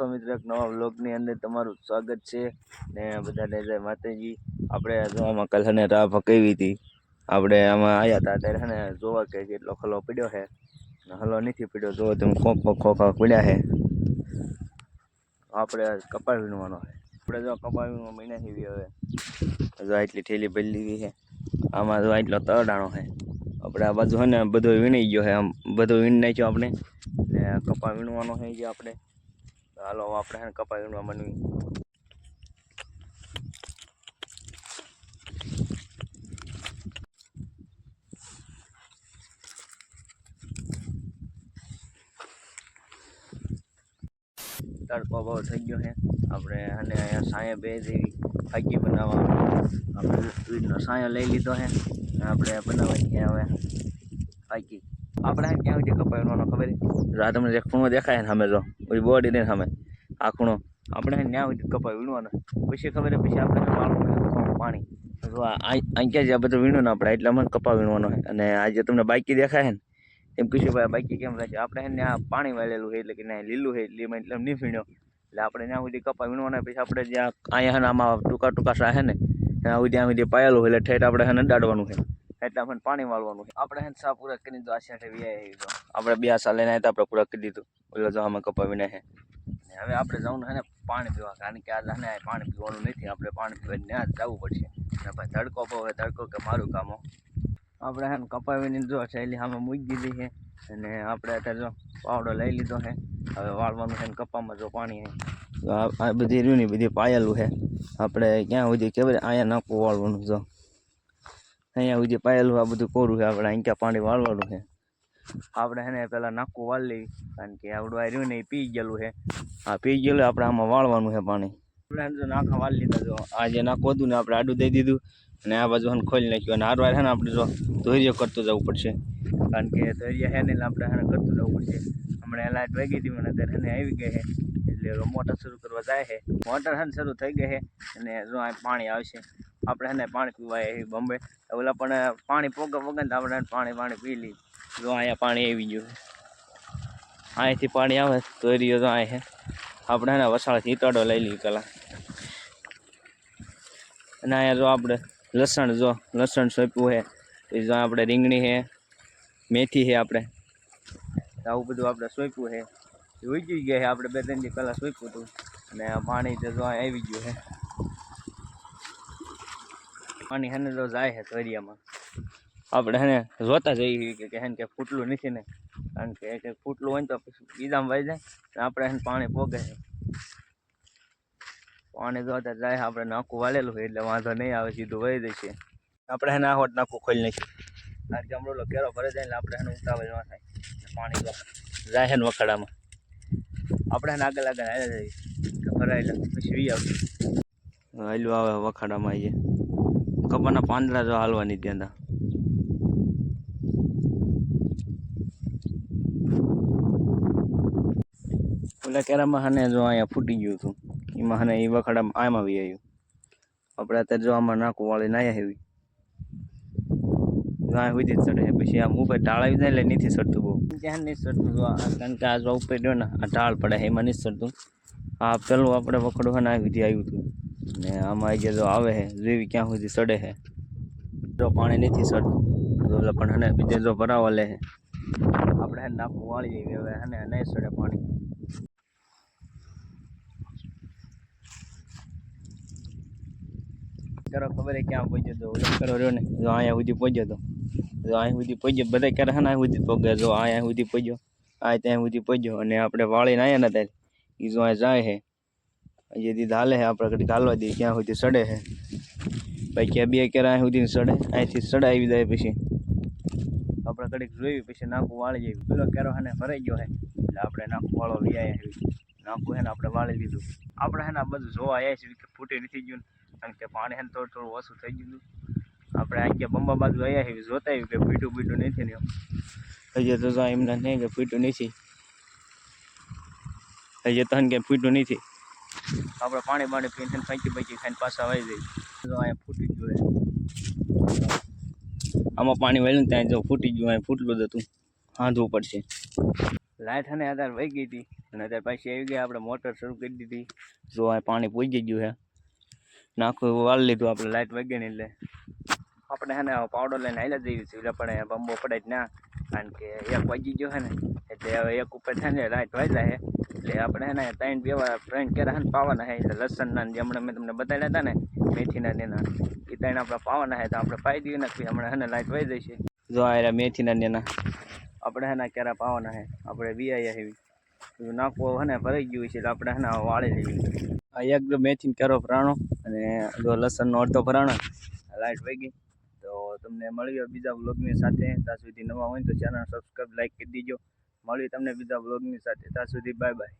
છો મિત્રો, એક નવા બ્લોગની અંદર તમારું સ્વાગત છે. ને બધાને જય માતાજી. આપણે જો આમાં કાલ છે ને રાહ પકાવી હતી. આપણે આમાં આવ્યા હતા, ત્યારે ને જોવા કે કેટલો ખલો પડ્યો છે. હલો નથી પડ્યો જો તમે ખોખ ખોખ ખોખા પડ્યા છે. આપણે કપાળ વીણવાનો છે. આપણે જો કપાળ વીણવા મહિના સીવી હવે. જો આટલી થેલી ભરી છે. આમાં જો આટલો તરડાણો છે. આપણે આ બાજુ છે ને બધો વીણી ગયો છે. આમ બધો વીણી નાખ્યો આપણે. ને કપા વીણવાનો છે જે આપણે. હાલો, હવે આપણે છે ને કપા વીણવા બનવી તડકો બહુ થઈ ગયો છે. આપણે અને અહીંયા સાયા બે જેવી ફાકી બનાવવા. આપણે સ્વીટનો સાયો લઈ લીધો છે. આપણે બનાવવાની છે હવે ફાકી આપણે ક્યાં સુધી કપાવવાનો ખબર રાત તમને જે ખૂણો દેખાય ને સામે જો પછી બોડી ને સામે, આ ખૂણો. આપણે ત્યાં સુધી કપાવી વીણવાનો પછી ખબર પછી આપણે પાણી. અહીં ક્યાં આ બધું વીણું ને આપણે, એટલે મને કપા વીણવાનો છે. અને આ જે તમને બાકી દેખાય ને, એમ કીધું ભાઈ બાકી કેમ છે આપણે છે ને આ પાણી વાળેલું છે, એટલે કે ત્યાં લીલું છે, એટલે એટલે નહીં વીણ્યો. એટલે આપણે ત્યાં સુધી કપા વીણવાના પછી આપણે જ્યાં અહીંયા આમાં ટૂંકા ટૂંકા સા ને, ત્યાં સુધી ત્યાં સુધી પાયેલું હોય એટલે ઠેઠ આપણે છે ને દાડવાનું છે. એટલે આપણે પાણી વાળવાનું આપણે હેન સા પૂરા કરી દીધું, આ સાથે વ્યાય તો આપણે બે આશા લઈને આવ્યા આપણે પૂરા કરી દીધું. ઓલો જો અમે કપાવીને હે હવે આપણે જવું હે ને પાણી પીવા. કારણ કે આજે ને પાણી પીવાનું નથી, આપણે પાણી પીવા ત્યાં જવું પડશે. ને ભાઈ તડકો પો હવે તડકો કે મારું કામો આપણે હે કપાવીને જો શૈલી સામે મૂકી દીધી છે. અને આપણે અત્યારે જો પાવડો લઈ લીધો છે. હવે વાળવાનું છે ને કપામાં જો પાણી બધી રહ્યું ને બધી પાયેલું છે. આપણે ક્યાં સુધી ખબર અહીંયા નાખવું વાળવાનું જો. અહીંયા સુધી પાયેલું આ બધું કોરું છે. આપણે અહીં ક્યાં પાણી વાળવાનું છે. આપણે એને પહેલાં નાખવું વાળી લેવી કારણ કે આવડું આ રહ્યું ને એ પી ગયેલું છે. હા પી ગયેલું, આપણે આમાં વાળવાનું છે પાણી. આપણે જો નાખા વાળી લીધા જો આ જે નાખવું હતું ને આપણે આડું દઈ દીધું અને આ બાજુ હન ખોલી નાખ્યું. અને હારવાર છે ને આપણે જો ધોર્ય કરતું જવું પડશે. કારણ કે ધોર્ય છે ને આપણે એને કરતું જવું પડશે. હમણાં લાઇટ વાગી હતી, મને અત્યારે એને આવી ગઈ છે. એટલે મોટર શરૂ કરવા જાય છે. મોટર છે શરૂ થઈ ગઈ છે અને જો આ પાણી આવશે. આપણે છે ને પાણી પીવાય એ બોમ્બે. ઓલા પણ પાણી પોગે પોગે ને આપણે પાણી પાણી પી લઈ જો અહીંયા પાણી આવી ગયું છે. અહીંથી પાણી આવે તો એરિયો તો અહીં છે. આપણે છે ને વસાળથી ઈતડો લઈ લઈએ પેલા. અને અહીંયા જો આપણે લસણ, જો લસણ સોંપ્યું છે. પછી જો આપણે રીંગણી છે, મેથી છે આપણે. આવું બધું આપણે સોંપ્યું છે. એ ઉગી ગયા છે આપણે બે ત્રણ દી પહેલાં સોંપ્યું હતું. અને આ પાણી તો જો અહીં આવી ગયું છે. પાણી હેને તો જાય છે દરિયામાં આપણે હેને જોતા જઈએ કે હેને કે ફૂટલું નથી ને. કારણ કે એક ફૂટલું હોય ને તો પછી બીજામાં વહી જાય. આપણે હેને પાણી પોગે છે. પાણી જોતા જાય છે આપણે નાખું વાળેલું હોય એટલે વાંધો નહીં આવે, સીધું વહી જશે આપણે હેને આહોટ નાખું ખોલી નાખીએ. કારણ કે હમણાં કેરો ભરે જાય આપણે હેને ઉતાવળ ન થાય. પાણી જાય છે ને વખાડામાં. આપણે હેને આગળ આગળ હાલ્યા જઈએ. ભરાયેલા, પછી વી આવશે. હાલ્યું આવે વખાડામાં આવીએ કપાના પાંદડા જો હાલવાની ત્યાં તા. ઓલા કેરામાં હને જો અહીંયા ફૂટી ગયું હતું. એમાં હને એ વખાડામાં આમાં આવી આવ્યું આપણે અત્યારે જો આમાં નાખું, વાળી નાયા હેવી. ગાય સુધી જ ચડે. પછી આમ ઉપર ટાળ આવી જાય એટલે નથી ચડતું બહુ. ક્યાં નહીં ચડતું કારણ કે આ ઉપર રહ્યો ને, આ ટાળ પડે, એમાં નથી ચડતું. આ પેલું આપણે વખડું આવી ને આવ્યું હતું. ને આમાં જે જો આવે છે જેવી ક્યાં સુધી સડે છે જો પાણી નથી સડતું, તો પણ હને, બીજે જો ભરાવા લે છે આપણે હે નાખું વાળી જઈએ હવે હને નહીં સડે પાણી. કરો ખબર હે ક્યાં પહોંચ્યો તો, ઓલો કરો રહ્યો ને, જો અહીંયા સુધી પહોંચ્યો તો. જો સુધી પહોંચ્યો, બધા ક્યારે હે ને સુધી પગે જો અહીંયા સુધી પહોંચ્યો, આ ત્યાં સુધી પહોંચ્યો, અને આપણે વાળીને આવ્યા ને ત્યારે એ જો અહીં જાય છે હજી દીધ હાલે છે આપણે ઘડીક હાલવા દઈએ ક્યાં સુધી સડે છે ભાઈ ક્યાં બે ક્યારે અહીં સુધી સડે અહીંથી સડાવી જાય પછી આપણે ઘડીક જોઈ પછી નાખું વાળી જાય પેલો કેરો હે ને ભરાઈ ગયો છે એટલે આપણે નાખું વાળો લઈ આવ્યા નાખું હે ને આપણે વાળી લીધું આપણે હે ને આ બધું જોવા આવ્યા છીએ કે ફૂટી નથી ગયું કારણ કે પાણી હે ને થોડું થોડું ઓછું થઈ ગયું હતું આપણે આ કે બંબા બાજુ આવ્યા છીએ જોતા આવ્યું કે ફીટું બીટું નથી ને એમ હજી તો જો એમને નહીં કે ફીટું નથી હજી તો કે ફીટું નથી આપણે પાણી પાણી પીને ફાંકી ફાંકી ખાઈને પાછા આવી જઈએ. જો અહીંયા ફૂટી ગયું આમાં પાણી વહેલું ત્યાં જો ફૂટી ગયું અહીં ફૂટલું જ હતું. હાંધવું પડશે. લાઇટ અને અત્યારે વહી ગઈ હતી અને અત્યારે પાછી આવી ગયા, આપણે મોટર શરૂ કરી દીધી. જો આ પાણી પૂજી ગયું છે નાખું વાળી લીધું આપણે લાઇટ વગેરે એટલે. આપણે હે ને પાવડર લઈને હાલ્યા જઈએ છીએ એટલે પણ બંબો પડે જ ના કારણ કે એક વાગી ગયો છે ને એટલે હવે એક ઉપર છે ને લાઇટ વાજ્યા છે. એટલે આપણે હે ને ત્રણ બેવા ત્રણ કેરા હે ને પાવાના છે. એટલે લસણના ને જે હમણાં મેં તમને બતાવ્યા હતા ને મેથીના નેના એ ત્રણ આપણે પાવાના છે. તો આપણે પાઈ દઈએ નથી હમણાં હે ને લાઇટ વાઈ જશે જો આ મેથીના નેના આપણે હે ને કેરા પાવાના છે. આપણે વીઆઈ બધું નાખવું હે ને ભરાઈ ગયું છે એટલે આપણે હે ને વાળી લેવી આ એક મેથીનો કેરો ભરાણો અને જો લસણનો અડધો ભરાણો લાઇટ વહી ગઈ તમને મળીએ બીજા વ્લોગની સાથે. ત્યાં સુધી નવા હોય તો ચેનલ સબસ્ક્રાઈબ લાઈક કરી દીજો. મળીએ તમને બીજા વ્લોગની સાથે. ત્યાં સુધી બાય બાય